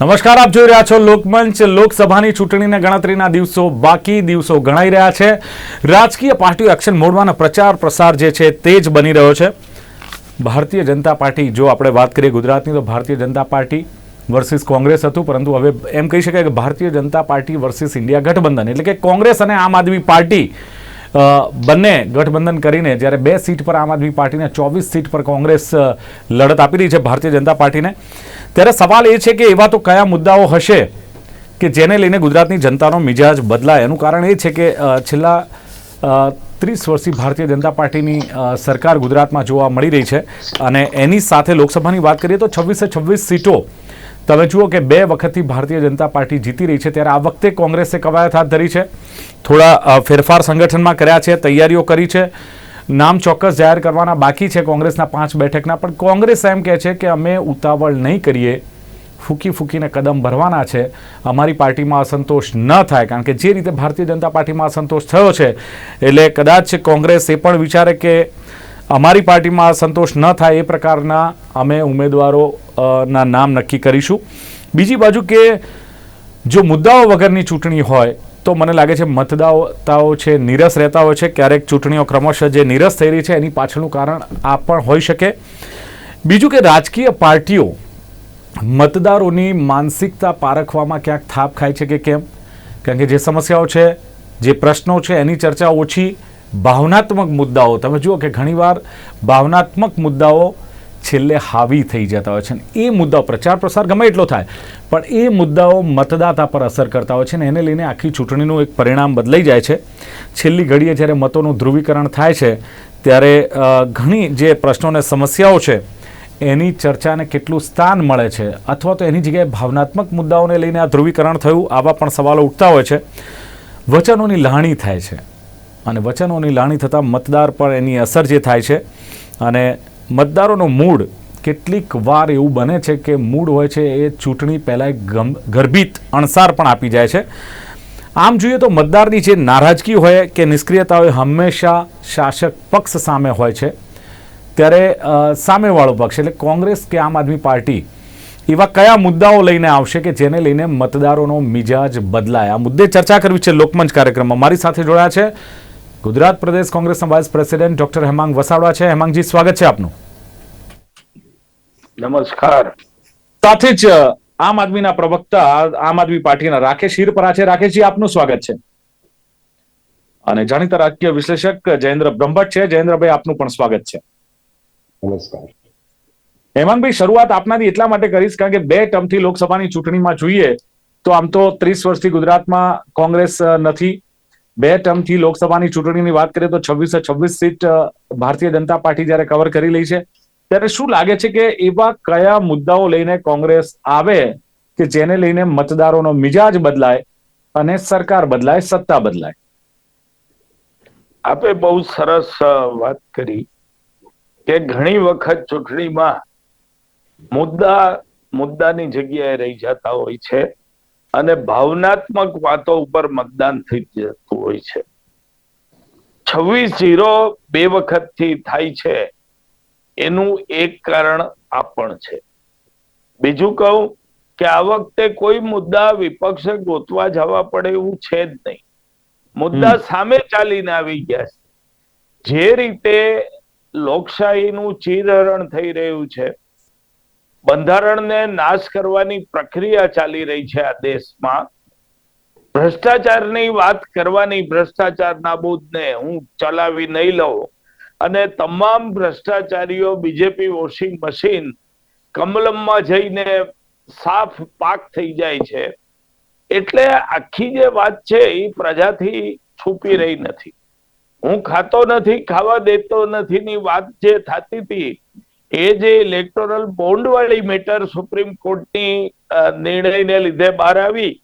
નમસ્કાર, આપ જોઈ રહ્યા છો લોકમંચ. લોકસભાની ચૂંટણીના ગણતરીના દિવસો બાકી, દિવસો ગણાઈ રહ્યા છે. રાજકીય પાર્ટીઓ એક્શન મોડમાં પ્રચાર પ્રસાર જે છે તે જ બની રહ્યો છે. ભારતીય જનતા પાર્ટી, જો આપણે વાત કરીએ ગુજરાતની, તો ભારતીય જનતા પાર્ટી વર્સિસ કોંગ્રેસ હતું, પરંતુ હવે એમ કહી શકાય કે Bharatiya Janata party versus India ગઠબંધન, એટલે કે કોંગ્રેસ અને આમ આદમી પાર્ટી બંને ગઠબંધન કરીને જ્યારે બે સીટ પર આમ આદમી પાર્ટીને ચોવીસ સીટ પર કોંગ્રેસ લડત આપી રહી છે ભારતીય જનતા પાર્ટીને. ત્યારે સવાલ એ છે કે એવા તો કયા મુદ્દાઓ હશે કે જેને લઈને ગુજરાતની જનતાનો મિજાજ બદલાય? એનું કારણ એ છે કે છેલ્લા ત્રીસ વર્ષથી ભારતીય જનતા પાર્ટીની સરકાર ગુજરાતમાં જોવા મળી રહી છે અને એની સાથે લોકસભાની વાત કરીએ તો છવ્વીસે છવ્વીસ સીટો. તમે જુઓ કે બે વખતથી ભારતીય જનતા પાર્ટી જીતી રહી છે, ત્યારે આ વખતે કોંગ્રેસે કવાયત હાથ ધરી છે. થોડા ફેરફાર સંગઠનમાં કર્યા છે, તૈયારીઓ કરી છે. નામ ચોક્કસ જાહેર કરવાના બાકી છે કોંગ્રેસના પાંચ બેઠકના, પણ કોંગ્રેસ એમ કહે છે કે અમે ઉતાવળ નહીં કરીએ. ફૂકી ફૂકીને કદમ ભરવાના છે. અમારી પાર્ટીમાં અસંતોષ ન થાય, કારણ કે જે રીતે ભારતીય જનતા પાર્ટીમાં અસંતોષ થયો છે, એટલે કદાચ કોંગ્રેસ એ પણ વિચારે કે અમારી પાર્ટીમાં અસંતોષ ન થાય એ પ્રકારના અમે ઉમેદવારો ના નામ નક્કી કરીશું. બીજી બાજુ કે જો મુદ્દાઓ વગરની ચૂંટણી હોય તો મને લાગે છે મતદાતાઓ છે, નીરસ રહેતા હોય છે. ક્યારેક ચૂંટણીઓ ક્રમશઃ જે નીરસ થઈ રહી છે, એની પાછળનું કારણ આ પણ હોઈ શકે. બીજું કે રાજકીય પાર્ટીઓ મતદારોની માનસિકતા પારખવામાં ક્યાંક થાપ ખાય છે કે કેમ? કારણ કે જે સમસ્યાઓ છે, જે પ્રશ્નો છે, એની ચર્ચા ઓછી, ભાવનાત્મક મુદ્દાઓ. તમે જુઓ કે ઘણીવાર ભાવનાત્મક મુદ્દાઓ છેલ્લે હાવી થઈ જતા હોય છે એ મુદ્દાઓ પ્રચાર પ્રસાર ગમે એટલો થાય, પણ એ મુદ્દાઓ મતદાતા પર અસર કરતા હોય છે ને એને લઈને આખી ચૂંટણીનું એક પરિણામ બદલાઈ જાય છે. છેલ્લી ઘડીએ જ્યારે મતોનું ધ્રુવીકરણ થાય છે, ત્યારે ઘણી જે પ્રશ્નો અને સમસ્યાઓ છે, એની ચર્ચાને કેટલું સ્થાન મળે છે અથવા તો એની જગ્યાએ ભાવનાત્મક મુદ્દાઓને લઈને આ ધ્રુવીકરણ થયું આવા પણ સવાલો ઉઠતા હોય છે. વચનોની લાણી થાય છે અને વચનોની લાણી થતાં મતદાર પર એની અસર જે થાય છે અને મતદારોનો મૂડ કેટલીક વાર એવું બને છે કે મૂડ હોય છે એ ચૂંટણી પહેલાં એક ગર્ભિત અણસાર પણ આપી જાય છે. આમ જોઈએ તો મતદારની જે નારાજગી હોય કે નિષ્ક્રિયતા હોય હંમેશા શાસક પક્ષ સામે હોય છે. ત્યારે સામેવાળો પક્ષ એટલે કોંગ્રેસ કે આમ આદમી પાર્ટી એવા કયા મુદ્દાઓ લઈને આવશે કે જેને લઈને મતદારોનો મિજાજ બદલાય? આ મુદ્દે ચર્ચા કરવી છે લોકમંચ કાર્યક્રમમાં. મારી સાથે જોડાયા છે ગુજરાત પ્રદેશ કોંગ્રેસના vice president doctor Hemang Vasavada છે. હેમાંગજી સ્વાગત છે આપનું. નમસ્કાર. સાથે જ આમ આદમીના પ્રવક્તા આમ આદમી પાર્ટીના રાકેશ હિરપરા છે. રાકેશજી આપનું સ્વાગત છે. અને જાણીતા રાજકીય વિશ્લેષક જયેન્દ્ર બ્રહ્મભટ્ટ છે. જયેન્દ્રભાઈ આપનું પણ સ્વાગત છે. નમસ્કાર. હેમાંગભાઈ શરૂઆત આપનાથી એટલા માટે કરીશ કારણ કે બે ટર્મથી લોકસભાની ચૂંટણીમાં જોઈએ તો આમ તો ત્રીસ વર્ષથી ગુજરાતમાં કોંગ્રેસ નથી. બે ટર્મથી લોકસભાની ચૂંટણીની વાત કરીએ તો છવ્વીસે છવ્વીસ સીટ ભારતીય જનતા પાર્ટી જ્યારે કવર કરી લઈ છે, ત્યારે શું લાગે છે કે એવા કયા મુદ્દાઓ લઈને કોંગ્રેસ આવે કે જેને લઈને મતદારોનો મિજાજ બદલાય અને સરકાર બદલાય, સત્તા બદલાય? આપે બહુ સરસ વાત કરી કે ઘણી વખત ચૂંટણીમાં મુદ્દા, મુદ્દાની જગ્યાએ રહી જતા હોય છે. અને ભાવનાત્મક વાતો ઉપર મતદાન થઈ જતું હોય છે. છવ્વીસ જીરો બે વખતથી થાય છે. એનું એક કારણ આ પણ છે. બીજું કહું કે આ વખતે કોઈ મુદ્દા વિપક્ષે ગોતવા જવા પડે એવું છે જ નહીં. મુદ્દા સામે ચાલીને આવી ગયા છે. જે રીતે લોકશાહીનું ચીરહરણ થઈ રહ્યું છે બંધારણને નાશ કરવાની પ્રક્રિયા ચાલી રહી છે આ દેશમાં. ભ્રષ્ટાચારની વાત કરવાની ભ્રષ્ટાચાર નાબૂદને હું ચલાવી નહીં લઉં. અને તમામ ભ્રષ્ટાચારીઓ બીજેપી વોશિંગ મશીન કમલમમાં જઈને સાફ પાક થઈ જાય છે. એટલે આખી જે વાત છે એ પ્રજાથી છુપી રહી નથી. હું ખાતો નથી, ખાવા દેતો નથી ની વાત જે થતી હતી એ જે ઇલેક્ટોરલ બોન્ડ વાળી મેટર સુપ્રીમ કોર્ટની નિર્ણયને લીધે બહાર આવી,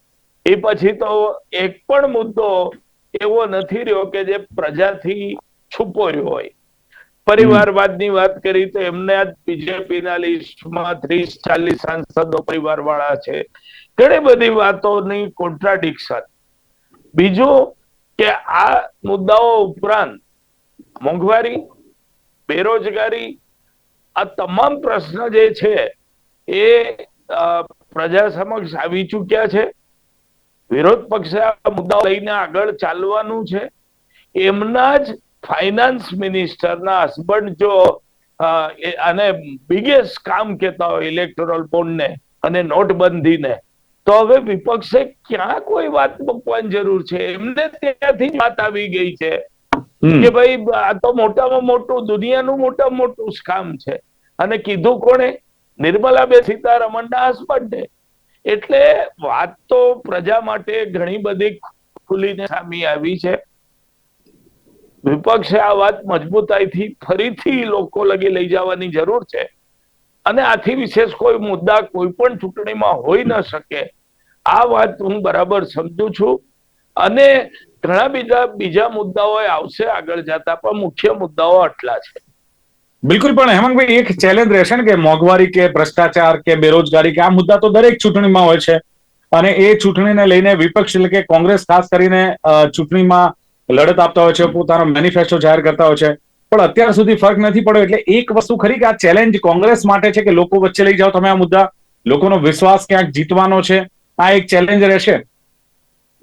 એ પછી તો એક પણ મુદ્દો એવો નથી રહ્યો કે જે પ્રજાથી છુપો રહ્યો હોય. પરિવારવાદની વાત કરી તો એમને આજ બીજેપીના લિસ્ટમાં ત્રીસ, ચાલીસ સાંસદો પરિવાર વાળા છે. ઘણી બધી વાતોની કોન્ટ્રાડિક્શન બીજું કે આ મુદ્દાઓ ઉપરાંત મોંઘવારી, બેરોજગારી આ તમામ પ્રશ્ન જે છે એ પ્રજા સમક્ષ આવી ચૂક્યા છે. વિરોધ પક્ષે આ મુદ્દાઓ લઈને આગળ ચાલવાનું છે. એમના જ ફાઇનાન્સ મિનિસ્ટરના હસબન્ડ જો આને બિગેસ્ટ કામ કહેતા હોય ઇલેક્ટોરલ બોન્ડને અને નોટબંધીને, તો હવે વિપક્ષે ક્યાં કોઈ વાત મૂકવાની જરૂર છે? એમને ત્યાંથી વાત આવી ગઈ છે. કે ભાઈ, આ તો મોટામાં મોટું, દુનિયાનું મોટામાં મોટું સ્કામ છે. અને કીધું કોણે? નિર્મલાબેન સીતારમણના હસબન્ડે. એટલે વાત તો પ્રજા માટે ઘણી બધી ખુલીને સામે આવી છે. વિપક્ષે આ વાત મજબૂતાઈથી ફરીથી લોકો લગી લઈ જવાની જરૂર છે. અને આથી વિશેષ કોઈ મુદ્દા કોઈ પણ ચૂંટણીમાં હોઈ ન શકે. આ વાત હું બરાબર સમજુ છું. અને ઘણા બીજા બીજા મુદ્દાઓ આવશે આગળ જતા, પણ મુખ્ય મુદ્દાઓ આટલા છે. બિલકુલ, પણ હેમંતભાઈ, એક ચેલેન્જ રહેશે ને કે મોંઘવારી કે ભ્રષ્ટાચાર કે બેરોજગારી કે આ મુદ્દા તો દરેક ચૂંટણીમાં હોય છે. અને એ ચૂંટણીને લઈને વિપક્ષ, એટલે કે કોંગ્રેસ ખાસ કરીને ચૂંટણીમાં લડત આપતા હોય છે, પોતાનો મેનિફેસ્ટો જાહેર કરતા હોય છે. પણ અત્યાર સુધી ફરક નથી પડ્યો, એટલે એક વસ્તુ ખરી કે આ ચેલેન્જ કોંગ્રેસ માટે છે કે લોકો વચ્ચે લઈ જાઓ તમે આ મુદ્દા? લોકોનો વિશ્વાસ ક્યાંક જીતવાનો છે? આ એક ચેલેન્જ રહેશે.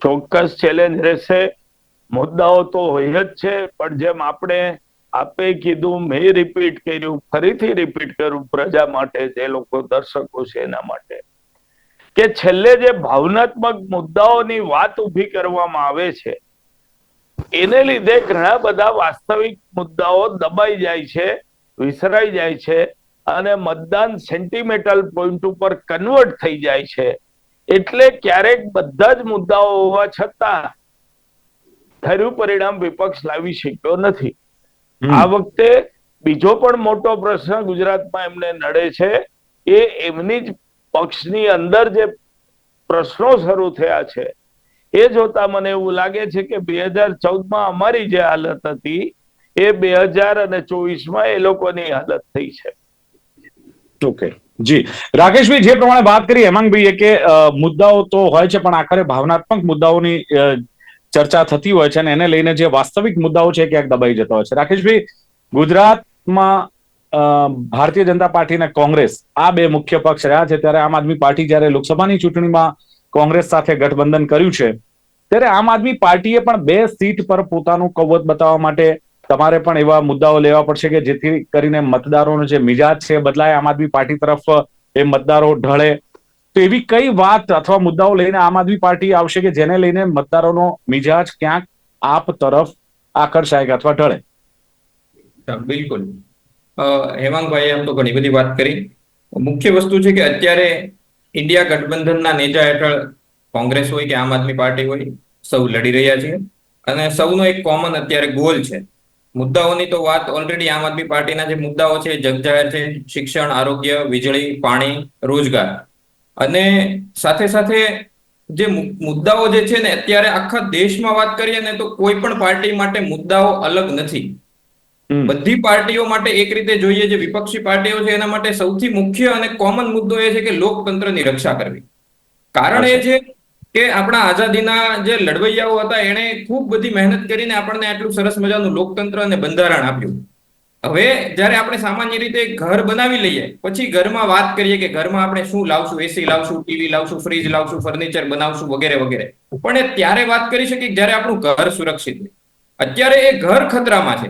ચોક્કસ ચેલેન્જ રહેશે. મુદ્દાઓ તો હોય જ છે, પણ જેમ આપણે આપે કીધું, મેં રિપીટ કર્યું, ફરીથી રિપીટ કરું પ્રજા માટે, જે લોકો દર્શકો છે એના માટે. કે છેલ્લે જે ભાવનાત્મક મુદ્દાઓની વાત ઊભી કરવામાં આવે છે, એને લીધે ઘણા બધા વાસ્તવિક મુદ્દાઓ દબાઈ જાય છે, વિસરાઈ જાય છે, અને મતદાન સેન્ટિમેન્ટલ પોઈન્ટ ઉપર કન્વર્ટ થઈ જાય છે. એટલે ક્યારેક બધા જ મુદ્દાઓ હોવા છતાં ધાર્યું પરિણામ વિપક્ષ લાવી શક્યો નથી. આ વખતે બીજો પણ મોટો પ્રશ્ન ગુજરાતમાં એમને નડે છે એ એમની જ પક્ષની અંદર જે પ્રશ્નો શરૂ થયા છે એ જોતા મને એવું લાગે છે કે બે હજાર ચૌદમાં અમારી જે હાલત હતી એ બે હજાર અને ચોવીસમાં એ લોકોની હાલત થઈ છે. ઓકે જી. રાકેશભાઈ, જે પ્રમાણે વાત કરી, હેમાંગભાઈએ કે મુદ્દાઓ તો હોય છે, પણ આખરે ભાવનાત્મક મુદ્દાઓની ચર્ચા થતી હોય છે અને એને લઈને જે વાસ્તવિક મુદ્દાઓ છે ક્યાંક દબાઈ જતા હોય છે. રાકેશભાઈ, ગુજરાતમાં ભારતીય જનતા પાર્ટી અને કોંગ્રેસ આ બે મુખ્ય પક્ષ રહ્યા છે. ત્યારે આમ આદમી પાર્ટી જ્યારે લોકસભાની ચૂંટણીમાં કોંગ્રેસ સાથે ગઠબંધન કર્યું છે, ત્યારે આમ આદમી પાર્ટીએ પણ બે સીટ પર પોતાનું કવત બતાવવા માટે તમારે પણ એવા મુદ્દાઓ લેવા પડશે કે જેથી કરીને મતદારોનો જે મિજાજ છે બદલાય આમ આદમી પાર્ટી તરફ એ મતદારો ઢળે. તો એવી કઈ વાત અથવા મુદ્દાઓ લઈને આમ આદમી પાર્ટી આવશે કે જેને લઈને મતદારોનો મિજાજ ક્યાંક આપ તરફ આકર્ષાય અથવા ઢળે? બિલકુલ. અ, હેમાંગભાઈએ આમ તો ઘણી બધી વાત કરી. મુખ્ય વસ્તુ છે કે અત્યારે ઇન્ડિયા ગઠબંધનના નેજા હેઠળ કોંગ્રેસ હોય કે આમ આદમી પાર્ટી હોય સૌ લડી રહ્યા છે. અને સૌનો એક કોમન અત્યારે ગોલ છે. મુદ્દાઓની તો વાત ઓલરેડી આમ આદમી પાર્ટીના જે મુદ્દાઓ છે જગજાહેર છે શિક્ષણ આરોગ્ય વીજળી પાણી રોજગાર. અને સાથે સાથે જે મુદ્દાઓ જે છે ને અત્યારે આખા દેશમાં વાત કરીએ ને તો કોઈ પણ પાર્ટી માટે મુદ્દાઓ અલગ નથી. બધી પાર્ટીઓ માટે એક રીતે જોઈએ જે વિપક્ષી પાર્ટીઓ છે એના માટે સૌથી મુખ્ય અને કોમન મુદ્દો એ છે કે લોકતંત્રની રક્ષા કરવી. કારણ એ છે કે આપણા આઝાદીના જે લડવૈયાઓ હતા, એણે ખૂબ બધી મહેનત કરીને આપણને આટલું સરસ મજાનું લોકતંત્ર અને બંધારણ આપ્યું. હવે જ્યારે આપણે સામાન્ય રીતે ઘર બનાવી લઈએ, પછી ઘરમાં વાત કરીએ કે ઘરમાં આપણે શું લાવશું? એસી લાવશું ટીવી લાવશું ફ્રીજ લાવશું ફર્નિચર બનાવશું, વગેરે વગેરે. પણ એ ત્યારે વાત કરી શકીએ જયારે આપણું ઘર સુરક્ષિત અત્યારે એ ઘર ખતરામાં છે.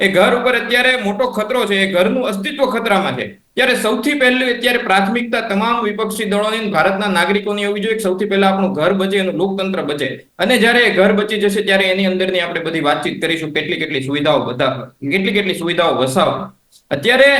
એ ઘર ઉપર અત્યારે મોટો ખતરો છે, એ ઘરનું અસ્તિત્વ ખતરામાં છે. ત્યારે સૌથી પહેલું અત્યારે પ્રાથમિકતા તમામ વિપક્ષી દળોની અને ભારતના નાગરિકોની હોવી જોઈએ સૌથી પહેલા આપણું ઘર બચે એનું લોકતંત્ર બચે. અને જ્યારે ઘર બચી જશે ત્યારે એની અંદરની આપણે બધી વાતચીત કરીશું, કેટલી કેટલી સુવિધાઓ બધા, કેટલી કેટલી સુવિધાઓ વસાવ અત્યારે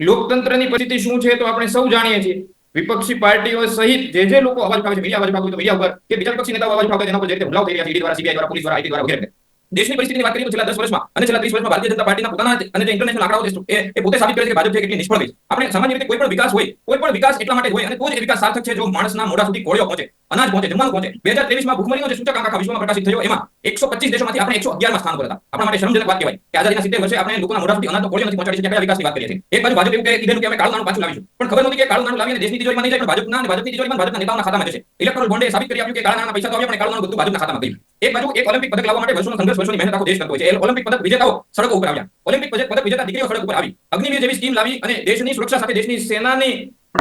લોકતંત્રની પરિસ્થિતિ શું છે તો આપણે સૌ જાણીએ છીએ. વિપક્ષી પાર્ટીઓ સહિત જે જે લોકો અવાજ ઉઠાવે છે, મીડિયા અવાજ ઉઠાવે તો મીડિયા ઉપર કે બીજા વિપક્ષી નેતાઓ અવાજ ઉઠાવે છે એના પર જે રીતે હુમલાઓ થઈ રહ્યા છે, ઈડી દ્વારા, સીબીઆઈ દ્વારા, પોલીસ દ્વારા, આઈટી દ્વારા વગેરે. દેશની પરિસ્થિતિની વાત કરીએ તો છેલ્લા દસ વર્ષમાં અને છેલ્લા ત્રીસ વર્ષમાં ભારતીય જનતા પાર્ટીના પોતાના અને જે ઇન્ટરનેશનલ આંકડાઓ છે, એ પોતે સાબિત કરે છે કે ભાજપ છે કેટલી નિષ્ફળ ગઈ આપણે સામાન્ય રીતે કોઈ પણ વિકાસ હોય, કોઈ પણ વિકાસ એટલા માટે હોય અને તો જ એ વિકાસ સાર્થક છે જો માણસના મોઢા સુધી કોળિયો પહોંચે, અનાજ પહોંચે, જમવાનું પહોંચે. બે હજાર ત્રેવીસમાં ભૂખમરીનો જે સૂચકાંક આખા વિશ્વમાં પ્રકાશિત થયો, એમાં એકસો પચીસ દેશોમાંથી આપણે એકસો અગિયારમાં સ્થાન પર હતા. આપણા માટે શરમજનક વાત કહેવાય કે આઝાદીના સિત્તેર વર્ષે આપણે લોકોના મોઢા સુધી અનાજ કોળિયો નથી પહોંચાડી કયા વિકાસની વાત કરીએ છીએ. એક બાજુ ભાજપ એવું કહે કીધેલું કે અમે કાળું નાણું પાછું લાવીશું. પણ ખબર નથી કે કાળું નાણું લાવીને દેશની તિજોરીમાં નહીં જાય, પણ ભાજપના અને ભાજપની તિજોરીમાં ભાજપના નેતાઓના ખાતામાં જશે. ઇલેક્ટ્રોલ બોન્ડે સાબિત કરી આપ્યું કે કાળા નાણાં પૈસા તો આવ્યા પણ કાળું નાણું બધું ભાજપના ખાતામાં ગયું એક બાજુ એક ઓલિમ્પિક પદક લાવવા માટે વર્ષોનો સંઘર્ષ, વર્ષોની મહેનત આખો દેશ કરતો હોય છે. ઓલિમ્પિક પદક વિજેતાઓ સડકો ઉપર આવ્યા. ઓલિમ્પિક પદક વિજેતા દીકરીઓ સડક ઉપર આવી. અગ્નિવીર જેવી સ્કીમ લાવી અને દેશની સુરક્ષા સાથે દેશની સેનાની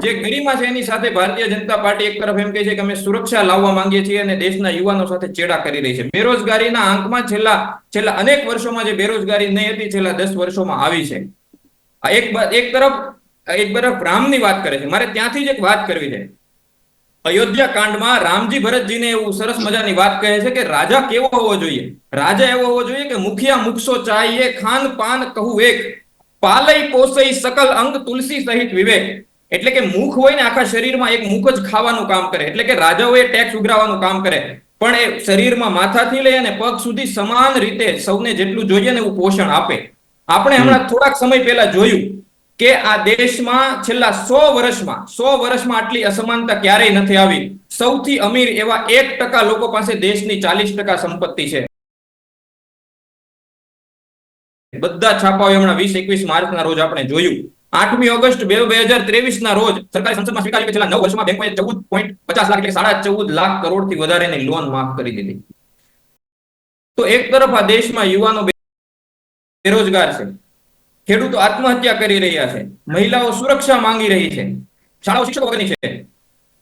જે ગરિમા છે એની સાથે ભારતીય જનતા પાર્ટી એક તરફ એમ કહે છે કે અમે સુરક્ષા લાવવા માંગીએ છીએ અને દેશના યુવાનો સાથે ચેડા કરી રહી છે. બેરોજગારીના આંકમાં છેલ્લા છેલ્લા અનેક વર્ષોમાં જે બેરોજગારી નહીં હતી, છેલ્લા દસ વર્ષોમાં આવી છે. એક એક તરફ એક તરફ રામની વાત કરે છે. મારે ત્યાંથી જ એક વાત કરવી છે. અયોધ્યા કાંડમાં રામજી ભરતજીને એવું સરસ મજાની વાત કહે છે કે રાજા કેવો હોવો જોઈએ? રાજા એવો હોવો જોઈએ કે મુખિયા મુખસો ચાહીએ, ખાન પાન કહું એક, પાલય પોસઈ સકલ અંગ તુલસી સહિત વિવેક. એટલે કે મુખ હોય ને આખા શરીરમાં એક મુખ જ ખાવાનું કામ કરે. એટલે કે રાજાઓએ ટેક્સ ઉઘરાવાનું કામ કરે. પણ એ શરીરમાં માથાથી લઈ અને પગ સુધી સમાન રીતે સૌને જેટલું જોઈએ ને એવું પોષણ આપે. આપણે હમણાં થોડાક સમય પહેલા જોયું કે આ દેશમાં છેલ્લા સો વર્ષમાં સો વર્ષમાં આટલી અસમાનતા ક્યારેય નથી આવી. સૌથી અમીર એવા એક ટકા લોકો પાસે દેશની ચાલીસ ટકા સંપત્તિ છે. બધા છાપાઓ હમણાં વીસ, એકવીસ માર્ચના રોજ આપણે જોયું. આઠમી ઓગસ્ટ બે બે હજાર ત્રેવીસ ના રોજ સરકારી સંસદમાં સ્વીકાર્યું કે છેલ્લા નવ વર્ષમાં બેંકોએ ચૌદ પોઈન્ટ પચાસ લાખ એટલે સાડા ચૌદ લાખ કરોડથી વધારેની લોન માફ કરી દીધી. તો એક તરફ આ દેશમાં યુવાનો બેરોજગાર છે. ખેડૂતો આત્મહત્યા કરી રહ્યા છે. મહિલાઓ સુરક્ષા માંગી રહી છે. શાળાઓ શિક્ષકો વગરની છે.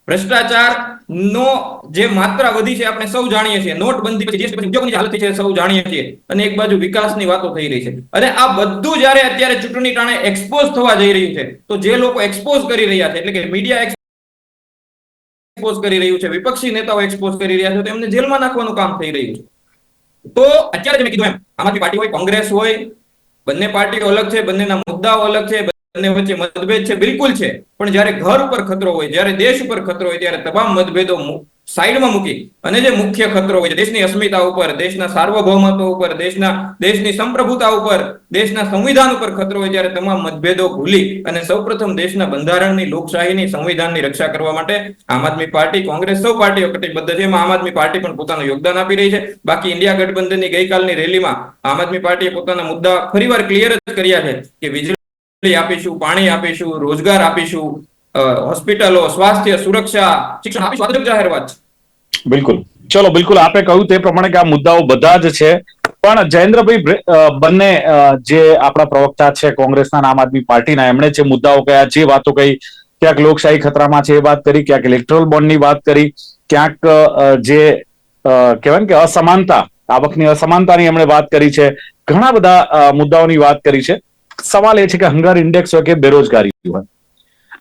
ભ્રષ્ટાચાર નો જે માત્રા વધી છે આપણે સૌ જાણીએ છીએ. નોટબંધી પછી જીએસટી પછી ઉદ્યોગની હાલત છે સૌ જાણીએ છીએ. અને એક બાજુ વિકાસની વાતો થઈ રહી છે. અને આ બધું જ્યારે અત્યારે ચૂંટણી ટાણે એક્સપોઝ થવા જઈ રહ્યું છે, તો જે લોકો એક્સપોઝ કરી રહ્યા છે, એટલે કે મીડિયા એક્સપોઝ કરી રહ્યું છે, વિપક્ષી નેતાઓ એક્સપોઝ કરી રહ્યા છે, તો એમને જેલમાં નાખવાનું કામ થઈ રહ્યું છે. તો અત્યારે મેં કીધું એમ આમાંથી પાર્ટી હોય, કોંગ્રેસ હોય બંને પાર્ટીઓ અલગ છે, બંનેના મુદ્દાઓ અલગ છે, બંને વચ્ચે મતભેદ છે, બિલકુલ છે. પણ જ્યારે ઘર ઉપર ખતરો હોય, જ્યારે દેશ ઉપર ખતરો હોય, ત્યારે તમામ મતભેદો સાઈડમાં મૂકી. અને જે મુખ્ય ખતરો હોય છે, દેશની અસ્મિતા ઉપર, દેશના સાર્વભૌમત્વ ઉપર, દેશના, દેશની સંપ્રભુતા ઉપર, દેશના સંવિધાન ઉપર ખતરો હોય ત્યારે તમામ મતભેદો ભૂલી અને સૌપ્રથમ દેશના બંધારણની લોકશાહીની સંવિધાનની રક્ષા કરવા માટે આમ આદમી પાર્ટી, કોંગ્રેસ સૌ પાર્ટીઓ કટિબદ્ધ છે. એમાં આમ આદમી પાર્ટી પણ પોતાનું યોગદાન આપી રહી છે. બાકી ઇન્ડિયા ગઠબંધનની ગઈકાલની રેલીમાં આમ આદમી પાર્ટીએ પોતાના મુદ્દા ફરીવાર ક્લિયર જ કર્યા છે કે વીજળી આપીશું, પાણી આપીશું, રોજગાર આપીશું હોસ્પિટલો, સ્વાસ્થ્ય, સુરક્ષા, શિક્ષણ આપી તો છે. બિલકુલ. ચલો, બિલકુલ. આપે કહ્યું તે પ્રમાણે કે આ મુદ્દાઓ બધા જ છે. પણ જયેન્દ્રભાઈ બંને જે આપણા પ્રવક્તા છે, કોંગ્રેસના આમ આદમી પાર્ટીના, એમણે જે મુદ્દાઓ કયા, જે વાતો કહી, ક્યાંક લોકશાહી ખતરામાં છે એ વાત કરી, ક્યાંક ઇલેક્ટ્રોલ બોન્ડની વાત કરી, ક્યાંક જે કહેવાય કે અસમાનતા, આવકની અસમાનતાની એમણે વાત કરી છે. ઘણા બધા મુદ્દાઓની વાત કરી છે. સવાલ એ છે કે હંગર ઇન્ડેક્સ હોય કે બેરોજગારી હોય.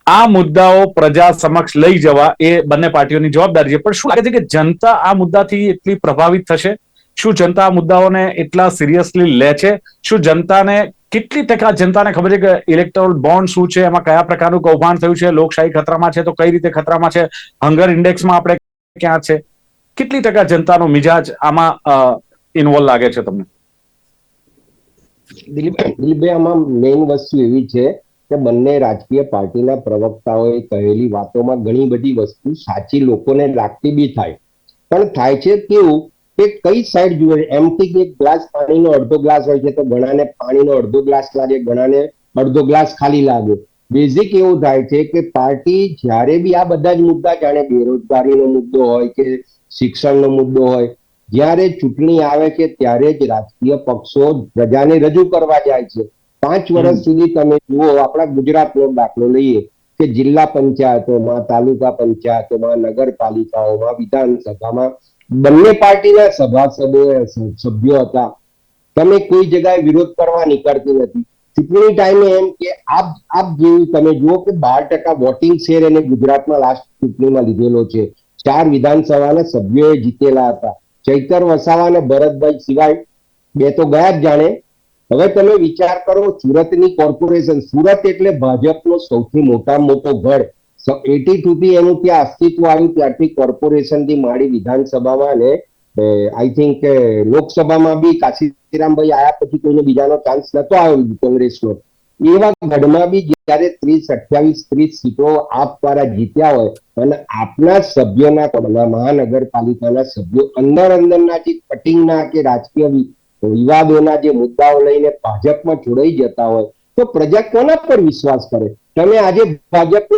આ મુદ્દાઓ પ્રજા સમક્ષ લઈ જવા એ બંને પાર્ટીઓની જવાબદારી છે. પણ શું લાગે છે કે જનતા આ મુદ્દાથી એટલી પ્રભાવિત થશે? શું જનતા આ મુદ્દાઓને એટલા સિરિયસલી લે છે? શું જનતાને કેટલી ટકા જનતાને ખબર છે કે ઇલેક્ટોરલ બોન્ડ શું છે? એમાં કયા પ્રકારનું કૌભાંડ થયું છે? લોકશાહી ખતરામાં છે તો કઈ રીતે ખતરામાં છે? હંગર ઇન્ડેક્સમાં આપણે ક્યાં છે? કેટલી ટકા જનતાનો મિજાજ આમાં ઇન્વોલ્વ લાગે છે તમને? દિલીપ, દિલીપભાઈ, આમાં મેઇન વસ્તુ એવી છે કે બંને રાજકીય પાર્ટીના પ્રવક્તાઓએ કહેલી વાતોમાં ઘણી બધી વસ્તુ સાચી લોકોને લાગતી બી થાય. પણ થાય છે કેવું કે કઈ સાઈડ જુએ? એમથી એક ગ્લાસ પાણીનો અડધો ગ્લાસ હોય છે તો ઘણાને પાણીનો અડધો ગ્લાસ લાગે, ઘણાને અડધો ગ્લાસ ખાલી લાગે. બેઝિક એવું થાય છે કે પાર્ટી જ્યારે બી આ બધા જ મુદ્દા જાણે બેરોજગારીનો મુદ્દો હોય કે શિક્ષણનો મુદ્દો હોય, જ્યારે ચૂંટણી આવે છે ત્યારે જ રાજકીય પક્ષો પ્રજાને રજૂ કરવા જાય છે. પાંચ વર્ષ સુધી તમે જુઓ આપણા ગુજરાતનો દાખલો લઈએ કે જિલ્લા પંચાયતોમાં તાલુકા પંચાયતોમાં નગરપાલિકાઓમાં વિધાનસભામાં બંને પાર્ટીના સભાસદો સભ્યો હતા. તમે કોઈ જગ્યાએ વિરોધ કરવા નીકળતી નથી. ચૂંટણી ટાઈમે એમ કે આપ આપ જેવું તમે જુઓ કે બાર ટકા વોટિંગ શેર એને ગુજરાતમાં લાસ્ટ ચૂંટણીમાં લીધેલો છે. ચાર વિધાનસભાના સભ્યોએ જીતેલા હતા. ચૈતર વસાવા અને ભરતભાઈ સિવાય બે તો ગયા જ જાણે. હવે તમે વિચાર કરો, સુરતની કોર્પોરેશન સુરત એટલે ભાજપનો સૌથી મોટા મોટો ગઢ. એટી ટુ થી એનું ત્યાં અસ્તિત્વ આવ્યું, ત્યારથી કોર્પોરેશનથી માંડી વિધાનસભામાં અને આઈ થિંક લોકસભામાં બી કાશીરામભાઈ આયા પછી કોઈને બીજાનો ચાન્સ નતો આવ્યો કોંગ્રેસનો. એવા ગઢમાં બી જયારે ત્રીસ, અઠ્યાવીસ, ત્રીસ સીટો આપ દ્વારા જીત્યા હોય, અને આપના સભ્યોના, મહાનગરપાલિકાના સભ્યો અંદર અંદરના જે કટિંગના કે રાજકીય વિવાદોના જે મુદ્દાઓ લઈને ભાજપમાં જોડાઈ જતા હોય, તો પ્રજા કોના પર વિશ્વાસ કરે? તમે આજે ભાજપ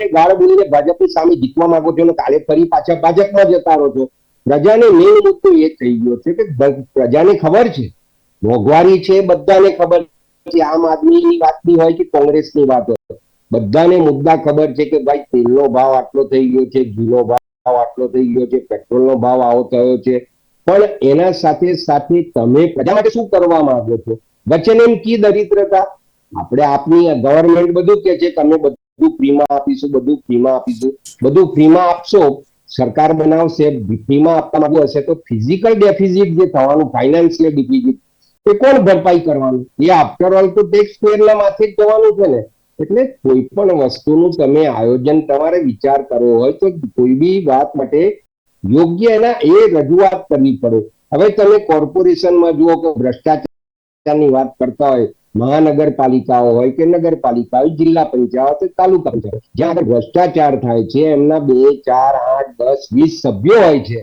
ગાળ બોલીને ભાજપની સામે જીતવા માંગો છો કાલે ફરી પાછા ભાજપમાં જતા રહો છો. પ્રજાને મેઇન મુદ્દો એ થઈ ગયો છે કે પ્રજાને ખબર છે. મોંઘવારી છે, બધાને ખબર છે. આમ આદમીની વાતની હોય કે કોંગ્રેસની વાત હોય. બધાને મુદ્દા ખબર છે કે ભાઈ તેલનો ભાવ આટલો થઈ ગયો છે, ઘીનો ભાવ આટલો થઈ ગયો છે, પેટ્રોલનો ભાવ આવો થયો છે. પણ એના સાથે સાથે તમે પ્રજા માટે શું કરવા માંગો છો? વચ્ચે એમ કી દરિદ્રતા? આપણે આપની ગવર્મેન્ટ બધું કે છે, તમે બધું ફ્રીમાં આપીશું, બધું ફ્રીમાં આપીશું, બધું ફ્રીમાં આપશો, સરકાર બનાવશે, ફ્રીમાં આપવા માંગુ હશે તો ફિઝિકલ ડેફિઝિટ જે થવાનું ફાઇનાન્શિયલ ડિફિઝિટ એ કોણ ભરપાઈ કરવાનું? એ આફ્ટર ઓલ તો ટેક્સ ફેરના માથે જ જવાનું છે ને. એટલે કોઈ પણ વસ્તુનું તમે આયોજન તમારે વિચાર કરવો હોય તો કોઈ બી વાત માટે યોગ્ય એના એ રજૂઆત કરવી પડે. હવે તમે કોર્પોરેશનમાં જુઓ કે ભ્રષ્ટાચારની વાત કરતા હોય, મહાનગરપાલિકાઓ હોય કે નગરપાલિકા હોય, જિલ્લા પંચાયત તાલુકા પંચાયત જ્યાં આગળ ભ્રષ્ટાચાર થાય છે, એમના બે, ચાર, આઠ, દસ, વીસ સભ્યો હોય છે,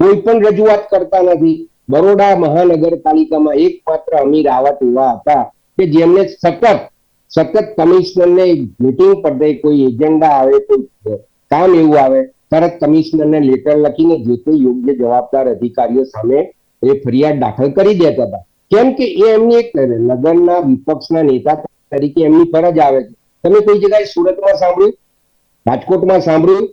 કોઈ પણ રજૂઆત કરતા નથી. બરોડા મહાનગરપાલિકામાં એકમાત્ર અમીર આવત એવા હતા કે જેમને સતત સતત કમિશનરને મીટિંગ પડે કોઈ એજન્ડા આવે, કોઈ કામ એવું આવે તરત કમિશનરને લેટર લખીને જે તે યોગ્ય જવાબદાર અધિકારીઓ સામે એ ફરિયાદ દાખલ કરી દેતા હતા. કેમ કે એ એમની એક નગરના વિપક્ષના નેતા તરીકે એમની ફરજ આવે છે. તમે કોઈ જગ્યાએ સુરતમાં સાંભળ્યું? રાજકોટમાં સાંભળ્યું?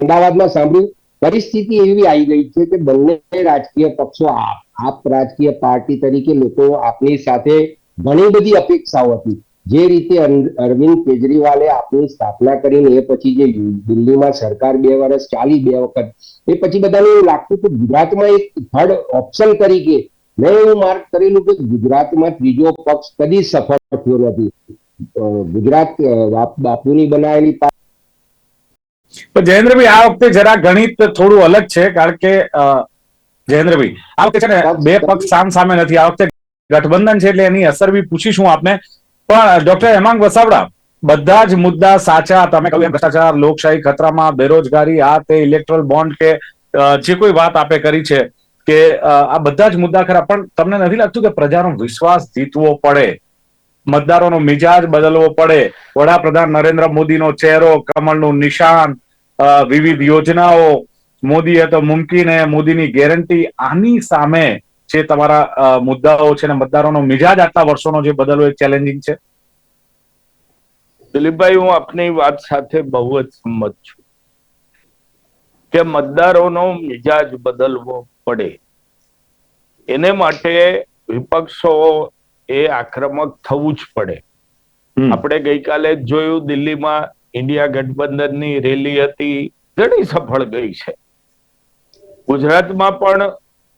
અમદાવાદમાં સાંભળ્યું? પરિસ્થિતિ એવી આવી ગઈ છે કે બંને રાજકીય પક્ષો આપ આપ રાજકીય પાર્ટી તરીકે લોકો આપની સાથે ઘણી બધી અપેક્ષાઓ હતી. જે રીતે અરવિંદ કેજરીવાલે આપની સ્થાપના કરીને એ પછી જે દિલ્હીમાં સરકાર બે વર્ષ ચાલી બે વખત એ પછી બધાને એવું લાગતું કે ગુજરાતમાં એક થર્ડ ઓપ્શન તરીકે મેં એવું માર્ક કરેલું કે ગુજરાતમાં ત્રીજો પક્ષ કદી સફળ થયો નથી. ગુજરાત બાપુની બનાવેલી પણ જયેન્દ્રભાઈ આ વખતે જરા ગણિત થોડું અલગ છે કારણ કે જયેન્દ્રભાઈ આ વખતે છે ને બે પક્ષ સામ સામે નથી. આ વખતે ગઠબંધન છે એટલે એની અસર બી પૂછીશું આપને. પણ ડોક્ટર હેમાંગ વસાવડા, બધા જ મુદ્દા સાચા, તમે કહ્યું ભ્રષ્ટાચાર, લોકશાહી ખતરામાં બેરોજગારી, આ તે ઇલેક્ટ્રોલ બોન્ડ કે જે કોઈ વાત આપે કરી છે કે આ બધા જ મુદ્દા ખરા. પણ તમને નથી લાગતું કે પ્રજાનો વિશ્વાસ જીતવો પડે? મતદારોનો મિજાજ બદલવો પડે? વડાપ્રધાન નરેન્દ્ર મોદીનો ચહેરો, કમળનું નિશાન વિવિધ યોજનાઓ મોદી હે તો મુમકીન હે, મોદીની ગેરંટી આની સામે જે તમારા મુદ્દાઓ છે ને મતદારોનો મિજાજ આટલા વર્ષોનો જે બદલવો એ ચેલેન્જિંગ છે? દિલીપભાઈ હું આપની વાત સાથે બહુ જ સંમત છું કે મતદારોનો મિજાજ બદલવો પડે. એને માટે વિપક્ષો એ આક્રમક થવું જ પડે. આપણે ગઈકાલે જ જોયું દિલ્હીમાં ઇન્ડિયા ગઠબંધનની રેલી હતી. ઘણી સફળ ગઈ છે. ગુજરાતમાં પણ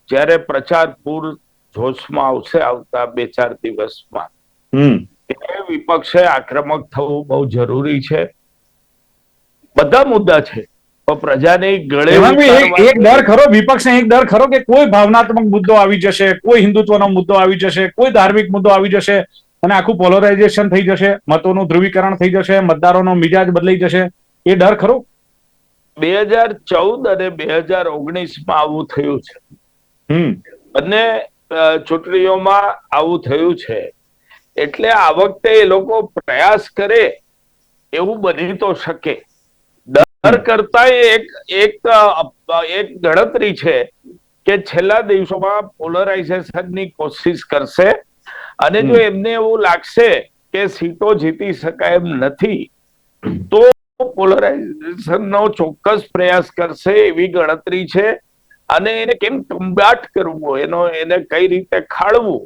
જ્યારે પ્રચાર પૂર જોશમાં આવશે આવતા બે ચાર દિવસમાં એ વિપક્ષે આક્રમક થવું બહુ જરૂરી છે. બધા મુદ્દા છે પ્રજાને ગળે એક ડર ખરો? વિપક્ષને એક ડર ખરો કે કોઈ ભાવનાત્મક મુદ્દો આવી જશે કોઈ હિન્દુત્વનો મુદ્દો આવી જશે કોઈ ધાર્મિક મુદ્દો આવી જશે અને આખું પોલરાઇઝેશન થઈ જશે મતોનું ધ્રુવીકરણ થઈ જશે મતદારોનો મિજાજ બદલાઈ જશે. એ ડર ખરો? બે હજાર ચૌદ અને બે હજાર ઓગણીસમાં આવું થયું છે. બંને ચૂંટણીઓમાં આવું થયું છે. એટલે આ વખતે એ લોકો પ્રયાસ કરે એવું બની તો શકે. ડર કરતા એક એક એક ગણતરી છે કે છેલ્લા દિવસોમાં પોલરાઇઝેશનની કોશિશ કરશે. અને જો એમને એવું લાગશે કે સીટો જીતી શકાય એમ નથી તો પોલરાઇઝેશનનો ચોક્કસ પ્રયાસ કરશે એવી ગણતરી છે. અને એને કેમ ટુંબાટ કરવો? એનો, એને કઈ રીતે ખાળવું?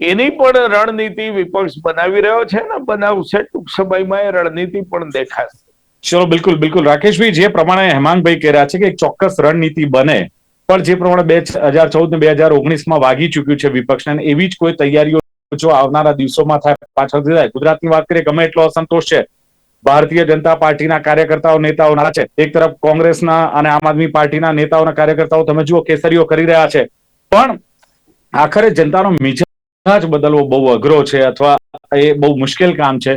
એની પણ રણનીતિ વિપક્ષ બનાવી રહ્યો છે ને, બનાવશે ટૂંક સમયમાં એ રણનીતિ પણ દેખાશે. ચલો, બિલકુલ બિલકુલ. રાકેશભાઈ, જે પ્રમાણે હેમાંગભાઈ કહી રહ્યા છે કે એક ચોક્કસ રણનીતિ બને, પણ જે પ્રમાણે બે હજાર ચૌદ ને બે હજાર ઓગણીસમાં વાગી ચૂક્યું છે વિપક્ષને એવી જ કોઈ તૈયારીઓ જો આવનારા દિવસોમાં થાય, પાછળથી થાય. ગુજરાતની વાત કરીએ, ગમે એટલો અસંતોષ છે ભારતીય જનતા પાર્ટીના કાર્યકર્તાઓ નેતાઓના છે. એક તરફ કોંગ્રેસના અને આમ આદમી પાર્ટીના નેતાઓના કાર્યકર્તાઓ તમે જુઓ કેસરીઓ કરી રહ્યા છે. પણ આખરે જનતાનો મિજાજ બદલવો બહુ અઘરો છે અથવા એ બહુ મુશ્કેલ કામ છે.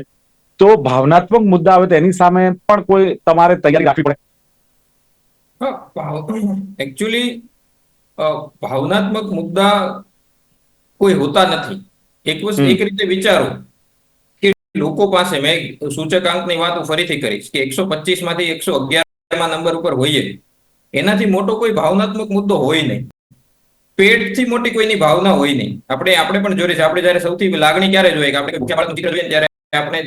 તો ભાવનાત્મક મુદ્દા આવે તો એની સામે પણ કોઈ તમારે તૈયારી રાખવી પડે? એકચ્યુઅલી ભાવનાત્મક મુદ્દા કોઈ હોતા નથી. એક વસ્તુ એક રીતે વિચારો. લોકો પાસે મેં સૂચકાંકની વાત ફરીથી કરીશ કે એકસો પચીસમાંથી એકસો અગિયારમાં નંબર ઉપર હોઈએ. એનાથી મોટો કોઈ ભાવનાત્મક મુદ્દો હોય નહીં. પેટથી મોટી કોઈની ભાવના હોય નહીં. આપણે આપણે પણ જોઈએ છે આપણે જયારે સૌથી લાગણી ક્યારે જોઈએ કે આપણે બાળકનું ચિત્ર જોઈએ ત્યારે આપણે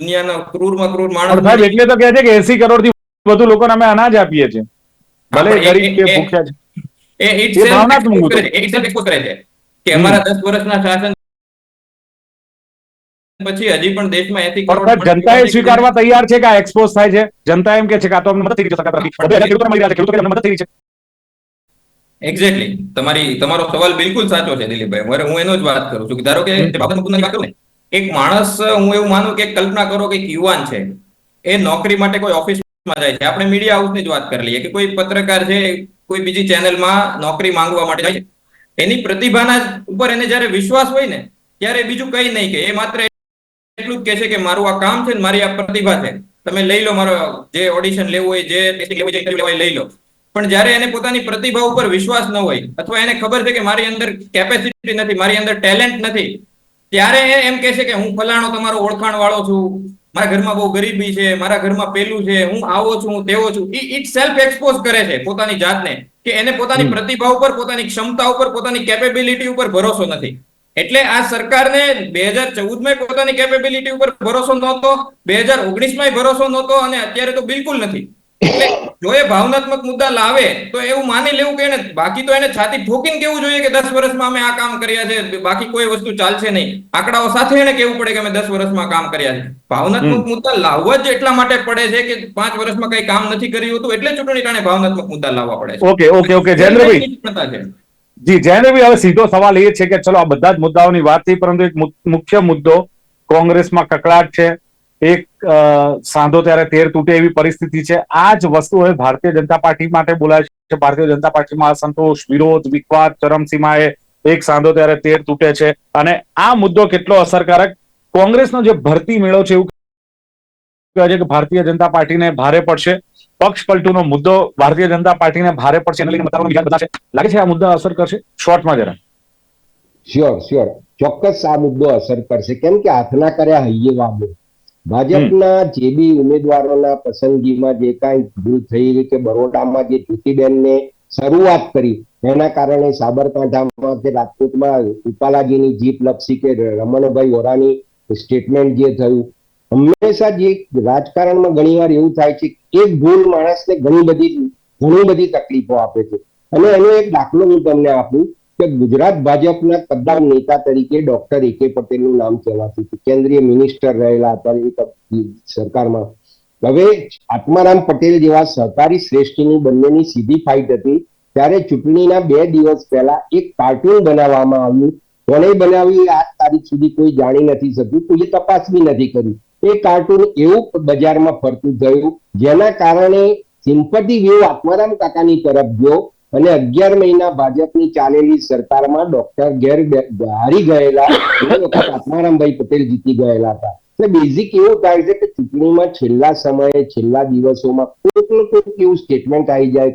દુનિયાના ક્રૂરમાં ક્રૂર માણસ એટલે તો કહે છે કે એસી કરોડથી વધુ લોકોને અમે અનાજ આપીએ છીએ. ભલે ગરીબ કે ભૂખ્યા છે. એ ઇટ સેલ્ફ કરે છે કે અમારા દસ વર્ષના શાસન પછી હજી પણ દેશમાં એથી પણ સાહેબ, જનતા એ સ્વીકારવા તૈયાર છે કે આ એક્સપોઝ થાય છે? જનતા એમ કે છે કે આ તો અમને મદદ થઈ છે સરકાર તરફથી. મળી રહ્યા છે ખેડૂતો કે અમને મદદ થઈ છે? એક્ઝેક્ટલી તમારી તમારો સવાલ બિલકુલ સાચો છે દિલીપભાઈ. મારે હું એનો જ વાત કરું છું કે ધારો કે હમ. જે વાત કરું ને એક માણસ હું એવું માનું કે કલ્પના કરો કે એક યુવાન છે એ નોકરી માટે કોઈ ઓફિસમાં જાય છે. આપણે મીડિયા હાઉસની જ વાત કરી લઈએ કે કોઈ પત્રકાર છે કોઈ બીજી ચેનલમાં નોકરી માંગવા માટે જાય છે. એની પ્રતિભાના ઉપર એને જ્યારે વિશ્વાસ હોય ને ત્યારે બીજું કઈ નહીં કે એ માત્ર એટલું જ કે છે કે મારું આ કામ છે ને મારી આ પ્રતિભા છે. તમે લઈ લો મારો જે ઓડિશન લેવું હોય જે ટેસ્ટિંગ લેવું હોય લઈ લો. પણ જ્યારે એને પોતાની પ્રતિભા ઉપર વિશ્વાસ ન હોય અથવા એને ખબર છે કે મારી અંદર કેપેસિટી નથી મારી અંદર ટેલેન્ટ નથી ત્યારે એ એમ કહે છે કે હું ફલાણો તમારો ઓળખાણ વાળો છું. મારા ઘરમાં બહુ ગરીબી છે મારા ઘરમાં પેલું છે હું આવો છું હું તેવો છું. ઇટ સેલ્ફ એક્સપોઝ કરે છે પોતાની જાતને કે એને પોતાની પ્રતિભા ઉપર પોતાની ક્ષમતા ઉપર પોતાની કેપેબિલિટી ઉપર ભરોસો નથી. એટલે આ સરકારને બે હજાર ચૌદમાં પોતાની કેપેબિલિટી ઉપર ભરોસો નહોતો બે હજાર ઓગણીસમાં ભરોસો નહોતો અને અત્યારે તો બિલકુલ નથી. એટલે જો એ ભાવનાત્મક મુદ્દા લાવે તો એવું માની લેવું કે એને બાકી તો એને છાતી ઠોકીને કેવું જોઈએ કે દસ વર્ષમાં અમે આ કામ કર્યા છે બાકી કોઈ વસ્તુ ચાલશે નહીં. આંકડાઓ સાથે એને કેવું પડે કે અમે દસ વર્ષમાં કામ કર્યા છે? ભાવનાત્મક મુદ્દા લાવવા જ એટલા માટે પડે છે કે પાંચ વર્ષમાં કઈ કામ નથી કર્યું હતું એટલે ચૂંટણી ટાણે ભાવનાત્મક મુદ્દા લાવવા પડે છે. Okay okay okay. જયેન્દ્રભાઈ. નિષ્ફળતા જેને બી હવે સીધો સવાલ એ છે કે ચલો, આ બધા જ મુદ્દાઓની વાત થઈ, પરંતુ એક મુખ્ય મુદ્દો કોંગ્રેસમાં કકડાટ છે. એક સાંધો ત્યારે તેર તૂટે એવી પરિસ્થિતિ છે. આ જ વસ્તુ હવે ભારતીય જનતા પાર્ટી માટે બોલાય છે. ભારતીય જનતા પાર્ટીમાં અસંતોષ, વિરોધ, વિખવાદ, ચરમસીમાએ એક સાંધો ત્યારે તેર તૂટે છે. અને આ મુદ્દો કેટલો અસરકારક? કોંગ્રેસનો જે ભરતી મેળો છે એવું કહેવાય છે કે ભારતીય જનતા પાર્ટીને ભારે પડશે. પક્ષ પલટુનો મુદ્દો ભારતીય જનતા પાર્ટીને ભારે પડશે એને લઈને મતદારોનો વિચાર બદલાશે લાગે છે આ મુદ્દા અસર કરશે? શોર્ટમાં જરા. શ્યોર શ્યોર ચોક્કસ આ મુદ્દો અસર કરશે. કેમ કે હાથના કર્યા હૈયે વાબો ભાજપના જે બી ઉમેદવારોના પસંદગીમાં જે કાંઈ ભૂલ થઈ કે બરોડામાં જે જ્યોતિબેનને શરૂઆત કરી એના કારણે સાબરકાંઠામાં કે રાજકોટમાં ઉપાલાજીની જીત લપસી કે રમણભાઈ વોરાની સ્ટેટમેન્ટ જે થયું હંમેશા જે રાજકારણમાં ઘણીવાર એવું થાય છે એક ભૂલ માણસને ઘણી બધી ઘણી બધી તકલીફો આપે છે. અને એનો એક દાખલો હું તમને આપું કે ગુજરાત ભાજપના તદ્દન નેતા તરીકે ડોક્ટર એ કે પટેલનું નામ કહેવાતું હતું. કેન્દ્રીય મિનિસ્ટર રહેલા હતા એ સરકારમાં. હવે આત્મારામ પટેલ જેવા સહકારી શ્રેષ્ઠની બંનેની સીધી ફાઇટ હતી. ત્યારે ચૂંટણીના બે દિવસ પહેલા એક કાર્ટૂન બનાવવામાં આવ્યું. કોને બનાવ્યું એ આજ તારીખ સુધી કોઈ જાણી નથી શક્યું. કોઈએ તપાસ બી નથી કરી. એ કાર્ટૂન એવું બજારમાં ફરતું થયું જેના કારણે સિમ્પતિ વ્યૂ આત્મારામ કાકાની તરફ ગયો અને અગિયાર મહિના ભાજપની ચાલેલી સરકારમાં ડોક્ટર ઘેર હારી ગયેલા વખત આત્મારામભાઈ પટેલ જીતી ગયેલા હતા. એટલે બેઝિક એવું થાય છે કે ચૂંટણીમાં છેલ્લા સમયે, છેલ્લા દિવસોમાં કોઈક ને કોઈક એવું સ્ટેટમેન્ટ આવી જાય,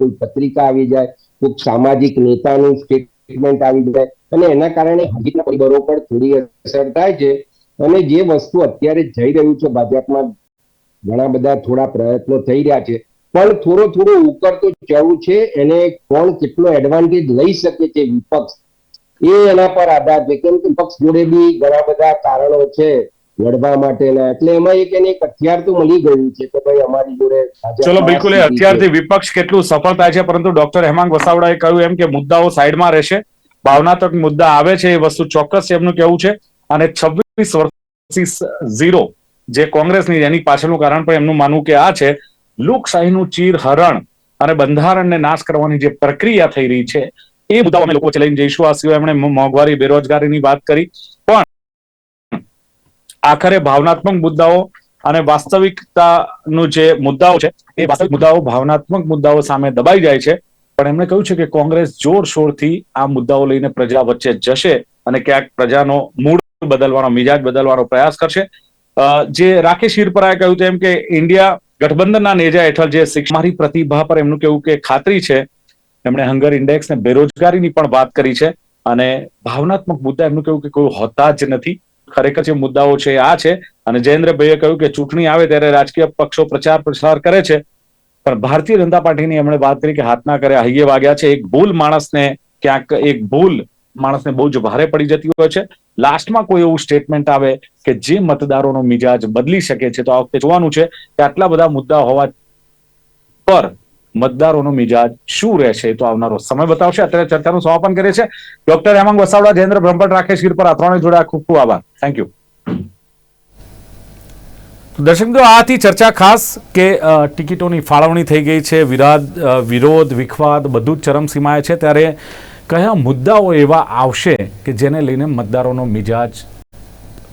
કોઈ પત્રિકા આવી જાય, કોઈક સામાજિક નેતાનું સ્ટેટમેન્ટ આવી જાય અને એના કારણે હકીકતના પરિબળો પર થોડી અસર થાય છે. અને જે વસ્તુ અત્યારે જઈ રહ્યું છે ભાજપમાં ઘણા બધા થોડા પ્રયત્નો થઈ રહ્યા છે પણ થોડો થોડો ઉકળતો ચવું છે એને કોણ કેટલો એડવાન્ટેજ લઈ શકે છે વિપક્ષ એ એના પર આધાર છે કેમ કે પક્ષ જોડે બી ઘણા બધા કારણો છે લડવા માટેના એટલે એમાં એક એને એક હથિયાર તો મળી ગયું છે કે ભાઈ અમારી જોડે ચલો બિલકુલ. અત્યારથી વિપક્ષ કેટલું સફળ થાય છે પરંતુ ડોક્ટર હેમાંગ વસાવડાએ કહ્યું એમ કે મુદ્દાઓ સાઈડમાં રહેશે ભાવનાત્મક મુદ્દા આવે છે એ વસ્તુ ચોક્કસ એમનું કેવું છે અને છવ્વીસ વર્ષ ઝીરો જે કોંગ્રેસની એની પાછળનું કારણ પણ એમનું માનવું કે આ છે, લોકશાહીનું ચીરહરણ અને બંધારણને નાશ કરવાની જે પ્રક્રિયા થઈ રહી છે, એ મુદ્દાઓ અમે લોકો વચ્ચે લઈને જઈશું. આ સિવાય એમણે મોંઘવારી, બેરોજગારીની વાત કરી. પણ આખરે ભાવનાત્મક મુદ્દાઓ અને વાસ્તવિકતાનું જે મુદ્દાઓ છે, એ વાસ્તવિક મુદ્દાઓ ભાવનાત્મક મુદ્દાઓ સામે દબાઈ જાય છે. પણ એમણે કહ્યું છે કે કોંગ્રેસ જોરશોરથી આ મુદ્દાઓ લઈને પ્રજા વચ્ચે જશે. અને ક્યાંક પ્રજાનો મૂડ બદલવાનો, મિજાજ બદલવાનો પ્રયાસ કરશે. જે રાકેશ હિરપરાએ કહ્યું તેમ કે ઇન્ડિયા ગઠબંધનના નેજા હેઠળ જે શિક્ષમારી પ્રતિભા પર એમનું કેવું કે ખાતરી છે, એમણે હંગર ઇન્ડેક્સ ને બેરોજગારીની પણ વાત કરી છે અને ભાવનાત્મક મુદ્દા એમનું કેવું કે કોઈ હોતા જ નથી. ખરેખર જે મુદ્દાઓ છે આ છે. અને જયેન્દ્રભાઈએ કહ્યું કે ચૂંટણી આવે ત્યારે રાજકીય પક્ષો પ્રચાર પ્રસાર કરે છે. પણ ભારતીય જનતા પાર્ટીની એમણે વાત કરી કે હાથના કરે હૈયે વાગ્યા છે. એક ભૂલ માણસને ક્યાંક એક ભૂલ માણસને બહુ જ ભારે પડી જતી હોય છે. લાસ્ટમાં કોઈ એવું સ્ટેટમેન્ટ આવે કે જે મતદારોનો મિજાજ બદલી શકે છે, તો આ વખતે જોવાનું છે કે આટલા બધા મુદ્દા હોવા પર મતદારોનો મિજાજ શું રહેશે તો આવનારો સમય બતાવશે. અત્યારે ચર્ચાનું સમાપન કરે છે ડોક્ટર હેમંગ વસાવડા, જયેન્દ્ર બ્રહ્મભટ્ટ, રાકેશ ગીર આ ત્રણે જોડે ખૂબ ખૂબ આભાર. થેન્ક યુ દર્શક મિત્રો, આથી ચર્ચા ખાસ કે ટિકિટોની ફાળવણી થઈ ગઈ છે, વિરાદ વિરોધ, વિખવાદ બધું જ ચરમસીમાએ છે. ત્યારે કયા મુદ્દાઓ એવા આવશે કે જેને લઈને મતદારોનો મિજાજ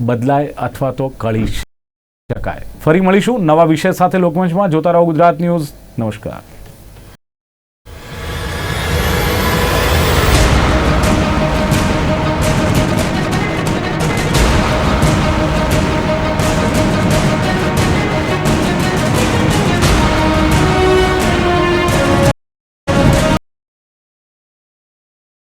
બદલાય અથવા તો કળી શકાય? ફરી મળીશું નવા વિષય સાથે લોકમંચમાં. જોતા રહો ગુજરાત ન્યૂઝ. નમસ્કાર.